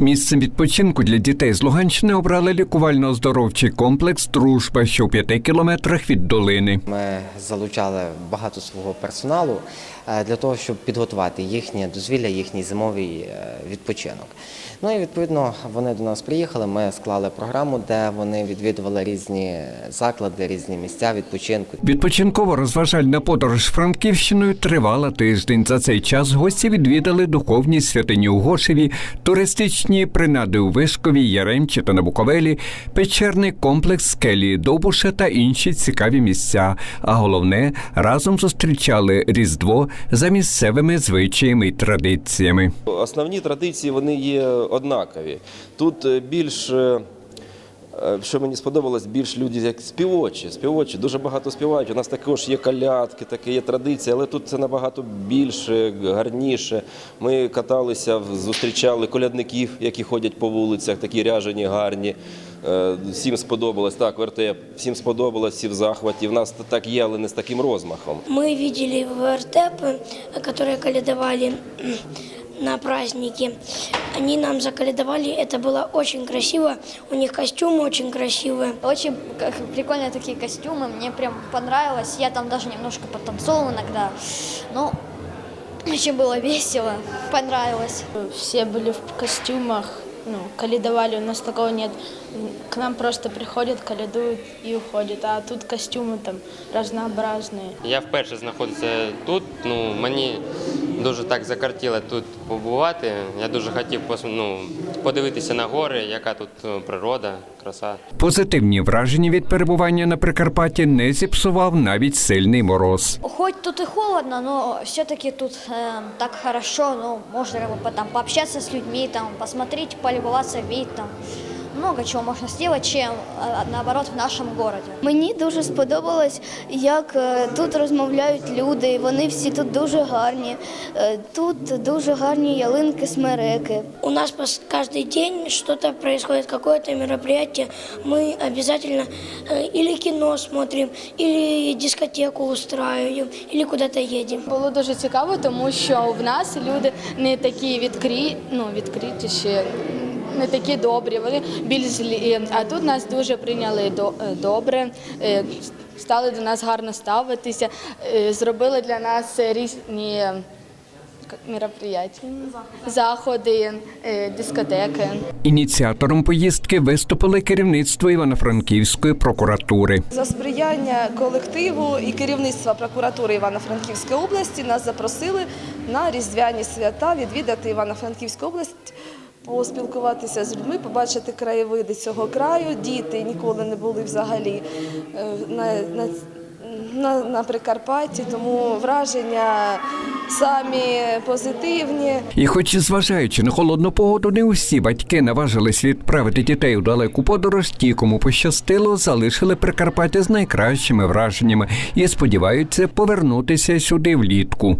Місцем відпочинку для дітей з Луганщини обрали лікувально-оздоровчий комплекс Дружба, що у п'яти кілометрах від долини. Ми залучали багато свого персоналу е, для того, щоб підготувати їхнє дозвілля, їхній зимовий е, відпочинок. Ну і відповідно вони до нас приїхали. Ми склали програму, де вони відвідували різні заклади, різні місця відпочинку. Відпочинково-розважальна подорож Франківщиною тривала тиждень. За цей час гості відвідали духовні святині у Гошеві, туристичні принади у Вишкові, Яремчі та на Буковелі, печерний комплекс скелі Довбуша та інші цікаві місця. А головне, разом зустрічали Різдво за місцевими звичаями й традиціями. Основні традиції вони є однакові. Тут е, більш, е, що мені сподобалось, більш люди як співочі. Співочі дуже багато співають. У нас також є колядки, таке є традиції, але тут це набагато більше, гарніше. Ми каталися, зустрічали колядників, які ходять по вулицях, такі ряжені, гарні. Е, Всім сподобалось. Так, вертеп, всім сподобалось, всі в захваті. В нас так є, але не з таким розмахом. Мы видели вертепы, которые каледовали на праздники. Они нам заколедовали, это было очень красиво. У них костюмы очень красивые. Очень как, прикольные такие костюмы, мне прям понравилось. Я там даже немножко потанцовал иногда. Ну, очень было весело, понравилось. Все были в костюмах, ну, каледовали, у нас такого нет. К нам просто приходят, каледуют и уходят, а тут костюмы там разнообразные. Я вперше знаходжуся тут. Ну мені дуже так закартіло тут побувати. Я дуже хотів ну, подивитися на гори, яка тут е, природа, краса. Позитивні враження від перебування на Прикарпатті не зіпсував навіть сильний мороз. Хоть тут и холодно, но все-таки тут э, так хорошо, ну, бы там, пообщаться с людьми, там, посмотреть, полюбоваться вид, там, много чего можно сделать, чем э, наоборот в нашем городе. Мені дуже сподобалось, як е, тут розмовляють люди. Вони всі тут дуже гарні. Е, Тут дуже гарні ялинки, смереки. У нас пос- каждый день что-то происходит, какое-то мероприятие. Мы обязательно э, или кино смотрим, или дискотеку устраиваем, или куда-то едем. Було дуже цікаво, тому що в нас люди не такі відкрі... ну, відкритіші, не такі добрі, вони більш злі. А тут нас дуже прийняли до- е, добре, е, стали до нас гарно ставитися, е, зробили для нас різні мероприятия, заходи, дискотеки. Ініціатором поїздки виступили керівництво Івано-Франківської прокуратури. За сприяння колективу і керівництва прокуратури Івано-Франківської області нас запросили на різдвяні свята відвідати Івано-Франківську область, поспілкуватися з людьми, побачити краєвиди цього краю. Діти ніколи не були взагалі е, на, на, на, на Прикарпатті, тому враження самі позитивні. І хоч, зважаючи на холодну погоду, не усі батьки наважились відправити дітей у далеку подорож, ті, кому пощастило, залишили Прикарпаття з найкращими враженнями і сподіваються повернутися сюди влітку.